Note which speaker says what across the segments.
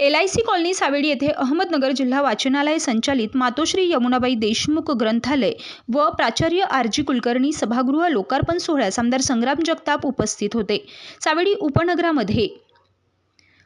Speaker 1: L I C colony Savedi येथे अहमदनगर जिल्हा वाचनालय संचालित मातोश्री यमुनाबाई देशमुख ग्रंथालय व प्राचार्य आर जी कुलकर्णी सभागृह लोकार्पण सोहळ्यास आमदार संग्राम जगताप उपस्थित होते. सावेडी उपनगरामध्ये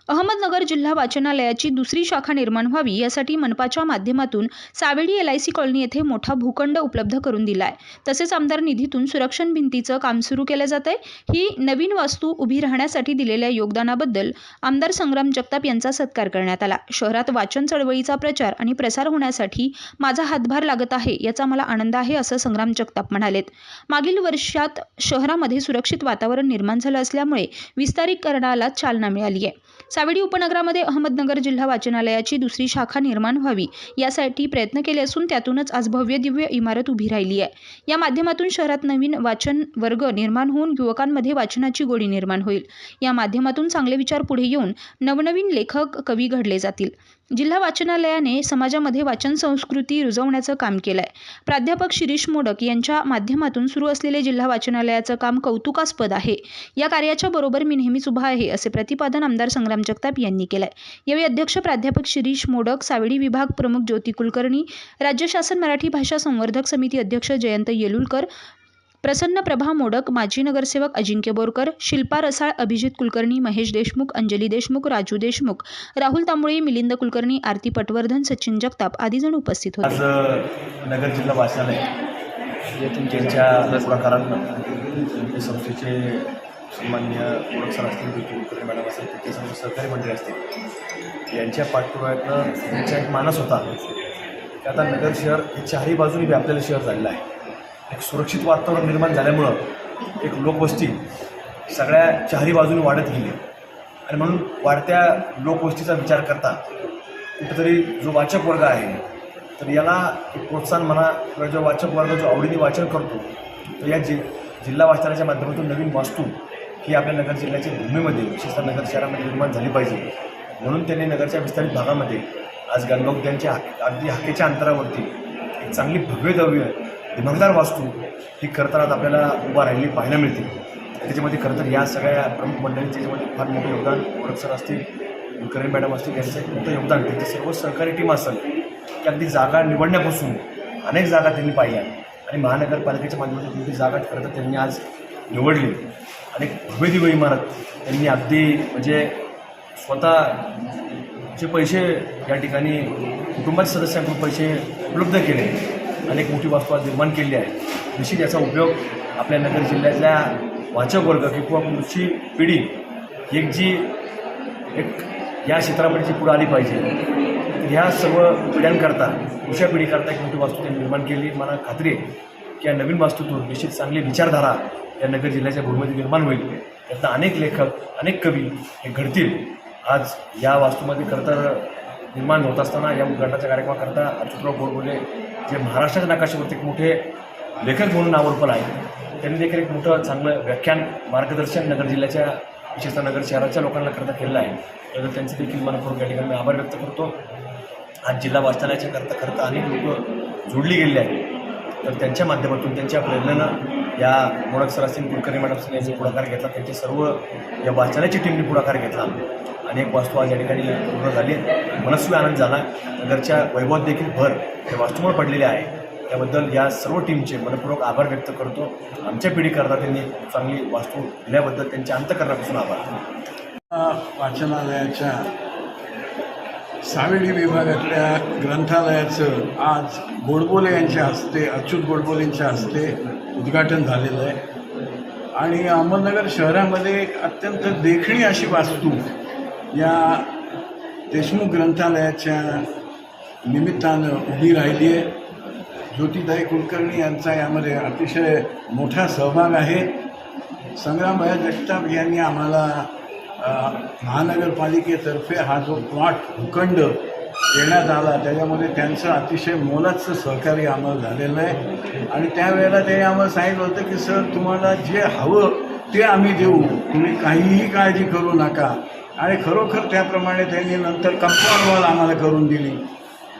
Speaker 1: अहमदनगर जिल्हा वाचनालयाची दुसरी शाखा निर्माण व्हावी यासाठी मनपाच्या माध्यमातून Savedi L I C colony येथे मोठा भूखंड उपलब्ध करून दिला आहे तसेच आमदार निधीतून सुरक्षण भिंतीचं काम सुरू केलं जात आहे ही नवीन वास्तू उभी राहण्यासाठी दिलेल्या योगदानाबद्दल आमदार संग्राम जगताप यांचा सत्कार करण्यात आला. शहरात वाचन चळवळीचा प्रचार आणि प्रसार होण्यासाठी माझा हातभार लागत आहे याचा मला आनंद आहे असं संग्राम जगताप म्हणालेत. मागील वर्षात शहरामध्ये सुरक्षित वातावरण निर्माण झालं असल्यामुळे विस्तारीकरणाला चालना मिळाली आहे सावेडी उपनगरामध्ये अहमदनगर जिल्हा वाचनालयाची दुसरी शाखा निर्माण व्हावी यासाठी प्रयत्न केले असून त्यातूनच आज भव्य दिव्य इमारत उभी राहिली आहे. या माध्यमातून शहरात नवीन वाचन वर्ग निर्माण होऊन युवकांमध्ये वाचनाची गोडी निर्माण होईल. या माध्यमातून चांगले विचार पुढे येऊन नवनवीन लेखक कवी घडले जातील. जिल्हा वाचनालयाने समाजामध्ये वाचन संस्कृती रुजवण्याचं काम केलं आहे प्राध्यापक शिरीष मोडक यांच्या माध्यमातून सुरू असलेले जिल्हा वाचनालयाचं काम कौतुकास्पद आहे. या कार्याच्या बरोबर मी नेहमीच उभा आहे असे प्रतिपादन आमदार संग्राम जगताप यांनी केलं आहे यावेळी अध्यक्ष प्राध्यापक शिरीष मोडक सावेडी विभाग प्रमुख ज्योती कुलकर्णी राज्य शासन मराठी भाषा संवर्धक समिती अध्यक्ष जयंत येलुलकर प्रसन्न प्रभा मोडक माजी नगरसेवक अजिंक्य बोरकर शिल्पा रसाळ अभिजित कुलकर्णी महेश देशमुख अंजली देशमुख राजू देशमुख राहुल तांबोळे मिलिंद कुलकर्णी आरती पटवर्धन सचिन जगताप आदी जण उपस्थित होते.
Speaker 2: आज नगर जिल्हा वाचनालय येथून त्यांच्या पुढाकारांना संस्थेचे सन्मान्य ओळख सर असतील कुलकर्णी मॅडम असतील ते सर्व सहकारी मंडळी असतील यांच्या पाठपुराव्यातनं त्यांचा एक मानस होता. आता नगर शहर हे चारही बाजूने व्यापलेलं शहर झालेलं आहे. एक सुरक्षित वातावरण निर्माण झाल्यामुळं एक लोकवस्ती सगळ्या चारी बाजूने वाढत गेली. आणि म्हणून वाढत्या लोकवस्तीचा विचार करता कुठेतरी जो वाचक वर्ग आहे तर याला एक प्रोत्साहन म्हणा किंवा जो वाचक वर्ग जो आवडीने वाचन करतो तर या जि जिल्हा वाचनाच्या माध्यमातून नवीन वास्तू ही आपल्या नगर जिल्ह्याच्या भूमीमध्ये विशेषतः नगर शहरामध्ये निर्माण झाली पाहिजे. म्हणून त्यांनी नगरच्या विस्तारित भागामध्ये आज गंगा उद्यानच्या अगदी हाकेच्या अंतरावरती एक चांगली भव्य दव्य दिमागदार वास्तू ही करताना आपल्याला उभा राहिली पाहायला मिळते. त्याच्यामध्ये खरं तर या सगळ्या प्रमुख मंडळींचे त्याच्यामध्ये फार मोठं योगदान ओळख सर असतील कुलकर्णी मॅडम असतील यांचं एक मोठं योगदान. त्यांची सर्व सहकारी टीम असेल की अगदी जागा निवडण्यापासून अनेक जागा त्यांनी पाहिल्या. आणि महानगरपालिकेच्या माध्यमातून मोठी जागा खरं तर त्यांनी आज निवडली. आणि एक भव्य दिव्य इमारत त्यांनी अगदी म्हणजे स्वतःचे पैसे या ठिकाणी कुटुंबाच्या सदस्यांकडून पैसे उपलब्ध केले. अनेक मोठी वास्तू आज निर्माण केली आहे. निश्चित याचा उपयोग आपल्या नगर जिल्ह्यातल्या वाचक वर्ग किंवा पुढची पिढी एक जी एक या क्षेत्रामध्ये जी पुढे आली पाहिजे. ह्या सर्व पिढ्यांकरता पुढच्या पिढीकरता एक मोठी वास्तू त्यांनी निर्माण केली. मला खात्री आहे की या नवीन वास्तूतून निश्चित चांगली विचारधारा या नगर जिल्ह्याच्या भूमीमध्ये निर्माण होईल. त्यातनं अनेक लेखक अनेक कवी हे घडतील. आज या वास्तूमध्ये खरं तर निर्माण होत असताना या उद्घाटनाच्या कार्यक्रमाकरता अच्युतराव गोडबोले जे महाराष्ट्राच्या नकाशावरती एक मोठे लेखक म्हणून नावरपण आहे त्यांनी देखील एक मोठं चांगलं व्याख्यान मार्गदर्शन नगर जिल्ह्याच्या विशेषतः नगर शहराच्या लोकांना करता केलेलं आहे. तर त्यांचे देखील मनपूर्वक या ठिकाणी मी आभार व्यक्त करतो. आज जिल्हा वाचनालयाच्या करता करता अनेक लोक जोडली गेलेली आहेत. तर त्यांच्या माध्यमातून त्यांच्या प्रेरणेनं या मोडकसर असतील कुलकर्णी मॅडम असतील यांनी पुढाकार घेतला त्यांचे सर्व या वाचनाची टीमने पुढाकार घेतला. अनेक वास्तू आज या ठिकाणी पूर्ण झाली मनस्वी आनंद झाला. नगरच्या वैभवात देखील भर हे वास्तूमुळे पडलेले आहे. त्याबद्दल या सर्व टीमचे मनपूर्वक आभार व्यक्त करतो. आमच्या पिढीकरता त्यांनी चांगली वास्तू दिल्याबद्दल त्यांच्या अंतकरणापासून आभार.
Speaker 3: वाचनालयाच्या सावेडी विभागातल्या ग्रंथालयाचं आज गोडबोले यांच्या हस्ते अच्युत गोडबोलेंच्या हस्ते उद्घाटन झालेलं आहे. आणि अहमदनगर शहरामध्ये एक अत्यंत देखणी अशी वास्तू या देशमुख ग्रंथालयाच्या निमित्तानं उभी राहिली आहे. ज्योतिताई कुलकर्णी यांचा यामध्ये अतिशय मोठा सहभाग आहे. संग्रामभाई जगताप यांनी आम्हाला महानगरपालिकेतर्फे हा जो प्लॉट भूखंड देण्यात आला. त्याच्यामध्ये त्यांचं अतिशय मोलाचं सहकार्य आम्हाला झालेलं आहे. आणि त्यावेळेला त्यांनी आम्हाला सांगितलं होतं की सर तुम्हाला जे हवं ते आम्ही देऊ. तुम्ही काहीही काळजी करू नका. आणि खरोखर त्याप्रमाणे त्यांनी नंतर कंपाऊंड वॉल आम्हाला करून दिली.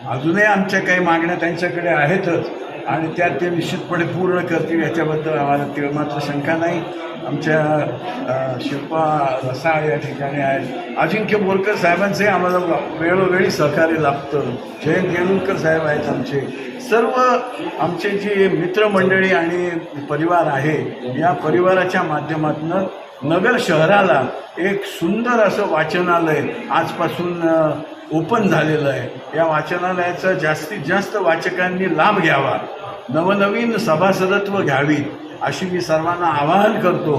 Speaker 3: अजूनही आमच्या काही मागण्या त्यांच्याकडे आहेतच. आणि त्या ते निश्चितपणे पूर्ण करतील याच्याबद्दल आम्हाला ते मात्र शंका नाही. आमच्या शिल्पा रसाळ या ठिकाणी आहेत. अजिंक्य बोरकर साहेबांचंही आम्हाला वेळोवेळी सहकार्य लाभतं. जयंत येलुरकर साहेब आहेत आमचे. सर्व आमचे जी मित्रमंडळी आणि परिवार आहे या परिवाराच्या माध्यमातून नगर शहराला एक सुंदर असं वाचनालय आजपासून ओपन झालेलं आहे. या वाचनालयाचा जास्तीत जास्त वाचकांनी लाभ घ्यावा. नवनवीन सभासदत्व घ्यावीत. अशी मी सर्वांना आवाहन करतो.